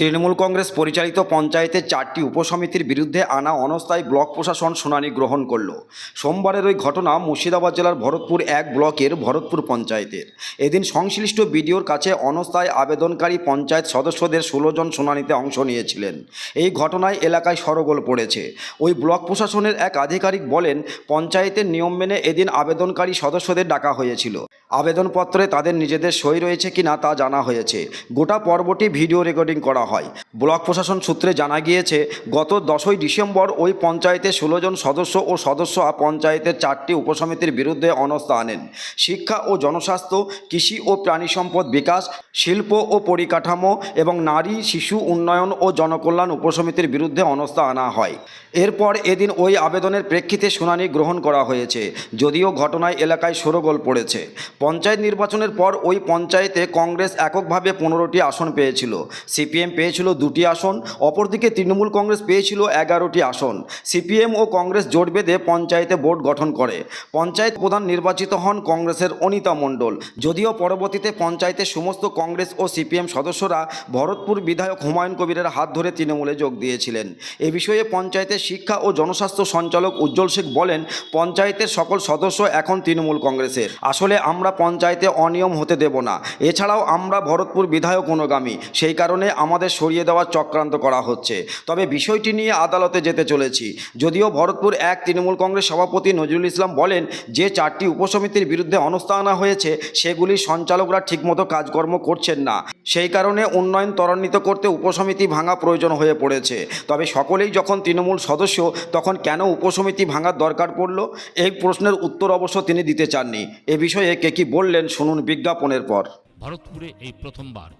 তৃণমূল কংগ্রেস পরিচালিত পঞ্চায়েতের চারটি উপসমিতির বিরুদ্ধে আনা অনস্থায়ী ব্লক প্রশাসন শুনানি গ্রহণ করল। সোমবারের ওই ঘটনা মুর্শিদাবাদ জেলার ভরতপুর এক ব্লকের ভরতপুর পঞ্চায়েতের। এদিন সংশ্লিষ্ট বিডিওর কাছে অনস্থায়ী আবেদনকারী পঞ্চায়েত সদস্যদের ষোলো জন শুনানিতে অংশ নিয়েছিলেন। এই ঘটনায় এলাকায় সরগোল পড়েছে। ওই ব্লক প্রশাসনের এক আধিকারিক বলেন, পঞ্চায়েতের নিয়ম মেনে এদিন আবেদনকারী সদস্যদের ডাকা হয়েছিল। আবেদনপত্রে তাদের নিজেদের সই রয়েছে কিনা তা জানা হয়েছে। গোটা পর্বটি ভিডিও রেকর্ডিং করা হয়। ব্লক প্রশাসন সূত্রে জানা গিয়েছে, গত দশই ডিসেম্বর ওই পঞ্চায়েতে ষোলো জন সদস্য ও সদস্য পঞ্চায়েতের চারটি উপসমিতির বিরুদ্ধে অনস্থা আনেন। শিক্ষা ও জনস্বাস্থ্য, কৃষি ও প্রাণী সম্পদ বিকাশ, শিল্প ও পরিকাঠামো এবং নারী, শিশু উন্নয়ন ও জনকল্যাণ উপসমিতির বিরুদ্ধে অনস্থা আনা হয়। এরপর এদিন ওই আবেদনের প্রেক্ষিতে শুনানি গ্রহণ করা হয়েছে, যদিও ঘটনায় এলাকায় সরগোল পড়েছে। পঞ্চায়েত নির্বাচনের পর ওই পঞ্চায়েতে কংগ্রেস এককভাবে পনেরোটি আসন পেয়েছিল। সিপিএম পেয়েছিল দুটি আসন, অপরদিকে তৃণমূল কংগ্রেস পেয়েছিল এগারোটি আসন। সিপিএম ও কংগ্রেস জোট বেঁধে পঞ্চায়েতে বোর্ড গঠন করে। পঞ্চায়েত প্রধান নির্বাচিত হন কংগ্রেসের অনিতা মণ্ডল। যদিও পরবর্তীতে পঞ্চায়েতের সমস্ত কংগ্রেস ও সিপিএম সদস্যরা ভরতপুর বিধায়ক হুমায়ুন কবিরের হাত ধরে তৃণমূলে যোগ দিয়েছিলেন। এ বিষয়ে পঞ্চায়েতের শিক্ষা ও জনস্বাস্থ্য সঞ্চালক উজ্জ্বল শেখ বলেন, পঞ্চায়েতের সকল সদস্য এখন তৃণমূল কংগ্রেসের। আসলে আমরা পঞ্চায়েতে অনিয়ম হতে দেব না। এছাড়াও আমরা ভরতপুর বিধায়ক অনুগামী। সেই কারণে আমাদের সরিয়ে দেওয়ার চক্রান্ত করা হচ্ছে। তবে বিষয়টি নিয়ে আদালতে যেতে চলেছি। যদিও ভরতপুর এক তৃণমূল কংগ্রেস সভাপতি নজরুল ইসলাম বলেন, যে চারটি উপসমিতির বিরুদ্ধে অনস্থা আনা হয়েছে সেগুলির সঞ্চালকরা ঠিকমতো কাজকর্ম করছেন না। সেই কারণে উন্নয়ন ত্বরান্বিত করতে উপসমিতি ভাঙা প্রয়োজন হয়ে পড়েছে। তবে সকলেই যখন তৃণমূল সদস্য, তখন কেন উপসমিতি ভাঙার দরকার পড়ল? এই প্রশ্নের উত্তর অবশ্য তিনি দিতে চাননি। এ বিষয়ে কে কি বললেন শুনুন বিজ্ঞাপনের পর। ভরতপুরে এই প্রথমবার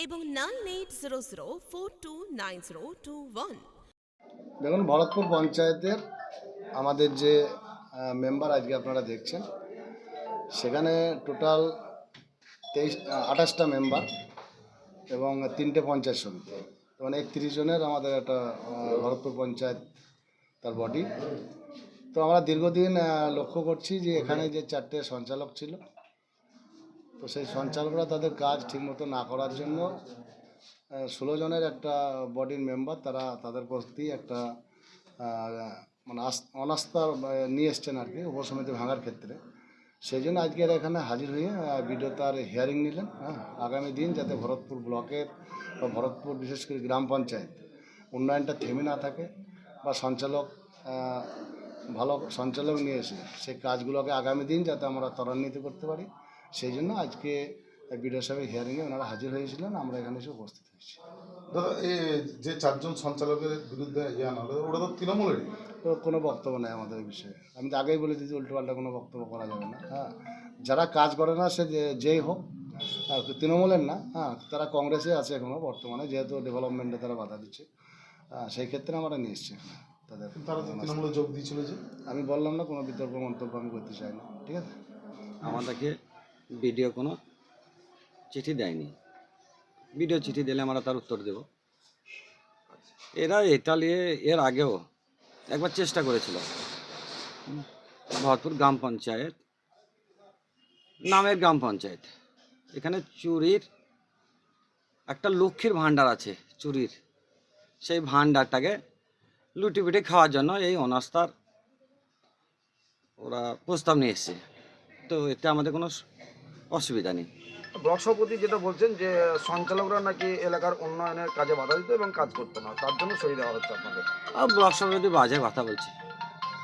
এবং nine eight zero zero four two nine zero two one. দেখুন, ভরতপুর পঞ্চায়েতের আমাদের যে মেম্বার আজকে আপনারা দেখছেন, সেখানে টোটাল তেইশ আঠাশটা মেম্বার এবং তিনটে পঞ্চায়েত সমিতি। মানে একত্রিশ জনের আমাদের একটা ভরতপুর পঞ্চায়েত তার বডি তো আমরা দীর্ঘদিন লক্ষ্য করছি যে এখানে যে চারটে সঞ্চালক ছিল তো সেই সঞ্চালকরা তাদের কাজ ঠিকমতো না করার জন্য ষোলো জনের একটা বডির মেম্বার তারা তাদের প্রতি একটা মানে অনাস্থা নিয়ে এসছেন আর কি উপসমিতি ভাঙার ক্ষেত্রে। সেই জন্য আজকের এখানে হাজির হয়ে ভিডিও তার হিয়ারিং নিলেন হ্যাঁ। আগামী দিন যাতে ভরতপুর ব্লকের বা ভরতপুর বিশেষ করে গ্রাম পঞ্চায়েত উন্নয়নটা থেমে না থাকে বা সঞ্চালক ভালো সঞ্চালক নিয়ে এসে সেই কাজগুলোকে আগামী দিন যাতে আমরা ত্বরান্বিত করতে পারি। সেই জন্য আজকে বিডিও সাহেবের হিয়ারিংয়ে ওনারা হাজির হয়েছিলেন আমরা এখানে এসে উপস্থিত হয়েছি। দাদা যে চারজন সঞ্চালকের বিরুদ্ধে ইয়ে আনা হলো ওটা তো তৃণমূলেরই। তো কোনো বক্তব্য নেই আমাদের বিষয়ে। আমি তো আগেই বলে দিয়েছি উল্টোপাল্টা কোনো বক্তব্য করা যাবে না। হ্যাঁ যারা কাজ করে না সে যে- যেই হোক হ্যাঁ, তৃণমূলের না হ্যাঁ তারা কংগ্রেসে আছে এখনও বর্তমানে যেহেতু ডেভেলপমেন্টে তারা বাধা দিচ্ছে। হ্যাঁ, সেই ক্ষেত্রে আমরা নিয়ে এসছি তাদের তারা তো তৃণমূলে যোগ দিয়েছিল যে। আমি বললাম না কোনো বিতর্ক মন্তব্য আমি করতে চাই না ঠিক আছে? আমাদেরকে ভিডিও কোনো চিঠি দেয়নি। ভিডিও চিঠি দিলে আমরা তার উত্তর দেব। এরা এটা নিয়ে এর আগেও একবার চেষ্টা করেছিল। ভরপুর গ্রাম পঞ্চায়েত নামের গ্রাম পঞ্চায়েত। এখানে চুরির একটা লক্ষ্মীর ভাণ্ডার আছে চুরির। সেই ভাণ্ডারটাকে লুটিপুটি খাওয়ার জন্য এই অনাস্থার ওরা প্রস্তাব নিয়ে এসছে। তো এতে আমাদের কোনো অসুবিধা নেই। ব্লক সভাপতি যেটা বলছেন যে সঞ্চালকরা নাকি এলাকার উন্নয়নের কাজে বাধা দিত এবং কাজ করতো না তার জন্য সই দেওয়া হচ্ছে আপনাদের। আর ব্লক সভাপতি বাজে কথা বলছে।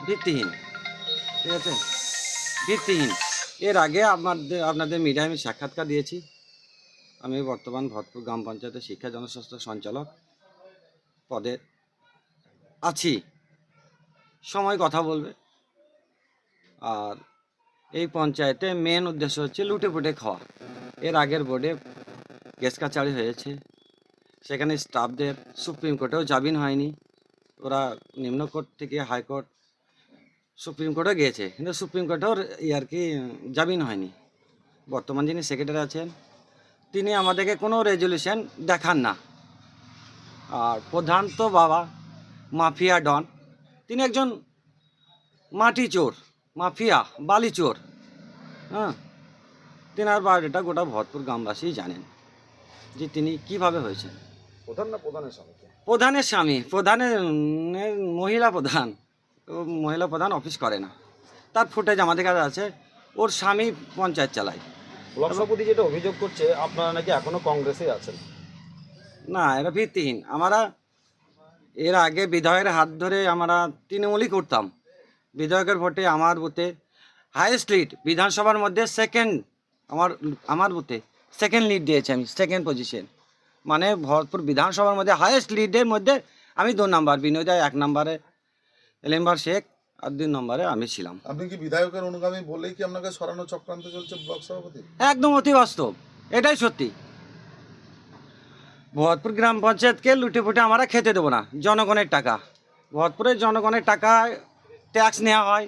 ভিত্তিহীন। ঠিক আছে? ভিত্তিহীন। এর আগে আপনাদের আপনাদের মিডিয়ায় আমি সাক্ষাৎকার দিয়েছি। আমি বর্তমান ভরতপুর গ্রাম পঞ্চায়েতের শিক্ষা জনস্বাস্থ্য সঞ্চালক পদে আছি। সময় কথা বলবে। আর এই পঞ্চায়েতে মেন উদ্দেশ্য হচ্ছে লুটে পুটে খাওয়া। এর আগের বোর্ডে গ্যাস কাচারি হয়েছে। সেখানে স্টাফদের সুপ্রিম কোর্টেও জামিন হয়নি। ওরা নিম্ন কোর্ট থেকে হাইকোর্ট সুপ্রিম কোর্টে গিয়েছে। কিন্তু সুপ্রিম কোর্টেও আর কি জামিন হয়নি। বর্তমান যিনি সেক্রেটারি আছেন, তিনি আমাদেরকে কোনো রেজলিউশন দেখান না। আর প্রধান তো বাবা, মাফিয়া ডন। তিনি একজন মাটি চোর। মাফিয়া বালিচোর। হ্যাঁ? তেনার বায়োডাটা গোটা ভরপুর গ্রামবাসী জানেন যে তিনি কীভাবে হয়েছেন। প্রধান না প্রধানের সমিতি প্রধানের স্বামী প্রধানের মহিলা প্রধান। মহিলা প্রধান অফিস করে না। তার ফুটেজ আমাদের কাছে আছে ওর স্বামী পঞ্চায়েত চালায়। ব্লক সভাপতি যেটা অভিযোগ করছে আপনারা নাকি এখনও কংগ্রেসে আছেন? না এটা ভিত্তিহীন। আমরা এর আগে বিধায়কের হাত ধরে আমরা তৃণমূলই করতাম। বিধায়কের ভোটে আমার বুথে হাইয়েস্ট লিড বিধানসভার মধ্যে সেকেন্ড আমার আমার বুথে সেকেন্ড লিড দিয়েছি আমি সেকেন্ড পজিশন মানে ভরতপুর বিধানসভার মধ্যে হাইয়েস্ট লিডের মধ্যে আমি দু নম্বর বিনয় এক নম্বরে এলেম্বার শেখ আর দুই নম্বরে আমি ছিলাম। আপনি কি বিধায়কের অনুগামী বলেই কি আপনাকে সরানো চক্রান্ত চলছে ব্লক সভাপতি? একদম অতি বাস্তব এটাই সত্যি। ভরতপুর গ্রাম পঞ্চায়েতকে লুটে ফুটে আমরা খেতে দেবো না জনগণের টাকা। ভরতপুরের জনগণের টাকা ট্যাক্স নেওয়া হয়।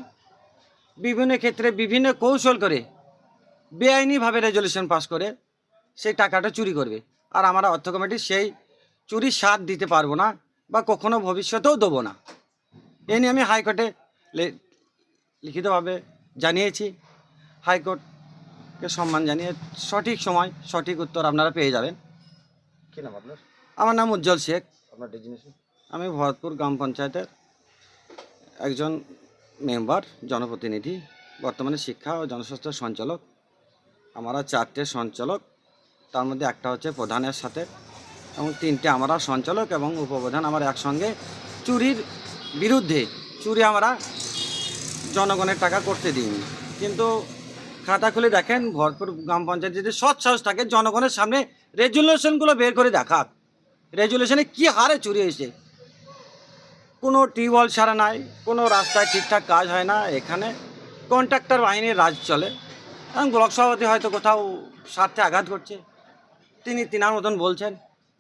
বিভিন্ন ক্ষেত্রে বিভিন্ন কৌশল করে বেআইনিভাবে রেজলিউশন পাস করে সেই টাকাটা চুরি করবে। আর আমরা অর্থ কমিটি সেই চুরির স্বাদ দিতে পারব না বা কখনো ভবিষ্যতেও দেবো না। এ নিয়ে আমি হাইকোর্টে লিখিতভাবে জানিয়েছি। হাইকোর্টকে সম্মান জানিয়ে সঠিক সময় সঠিক উত্তর আপনারা পেয়ে যাবেন। কি নাম আপনার? আমার নাম উজ্জ্বল শেখ। আপনার ডেজিনেশন আমি ভরতপুর গ্রাম পঞ্চায়েতের একজন মেম্বার, জনপ্রতিনিধি, বর্তমানে শিক্ষা ও জনস্বাস্থ্য সঞ্চালক, আমরা চারটে সঞ্চালক, তার মধ্যে একটা হচ্ছে প্রধানের সাথে, এবং তিনটে আমরা সঞ্চালক এবং উপপ্রধান আমার একসঙ্গে চুরির বিরুদ্ধে, চুরি আমরা জনগণের টাকা করতে দিইনি। কিন্তু খাতা খুলে দেখেন, ভরপুর গ্রাম পঞ্চায়েত যদি সৎ সাহস থাকে, জনগণের সামনে রেজুলেশনগুলো বের করে দেখাক। রেজুলেশনে কি হারে চুরি হয়েছে? কোনো টিউবওয়েল ছাড়া নাই কোনো রাস্তায় ঠিকঠাক কাজ হয় না। এখানে কন্ট্রাক্টর বাহিনীর রাজ চলে। এবং ব্লক সভাপতি হয়তো কোথাও স্বার্থে আঘাত করছে। তিনি তিনার মতন বলছেন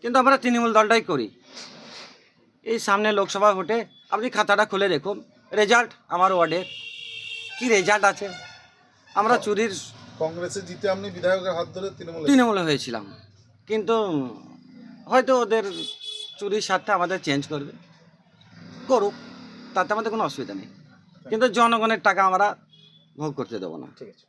কিন্তু আমরা তৃণমূল দলটাই করি। এই সামনে লোকসভা ভোটে আপনি খাতাটা খুলে দেখুন। রেজাল্ট আমার ওয়ার্ডের কি রেজাল্ট আছে? আমরা চুরির কংগ্রেসে জিতে আপনি বিধায়কের হাত ধরে তৃণমূলে তৃণমূলে হয়েছিলাম। কিন্তু হয়তো ওদের চুরির স্বার্থে আমাদের চেঞ্জ করবে। করুক, তাতে আমাদের কোনো অসুবিধা নেই। কিন্তু জনগণের টাকা আমরা ভোগ করতে দেবো না। ঠিক আছে।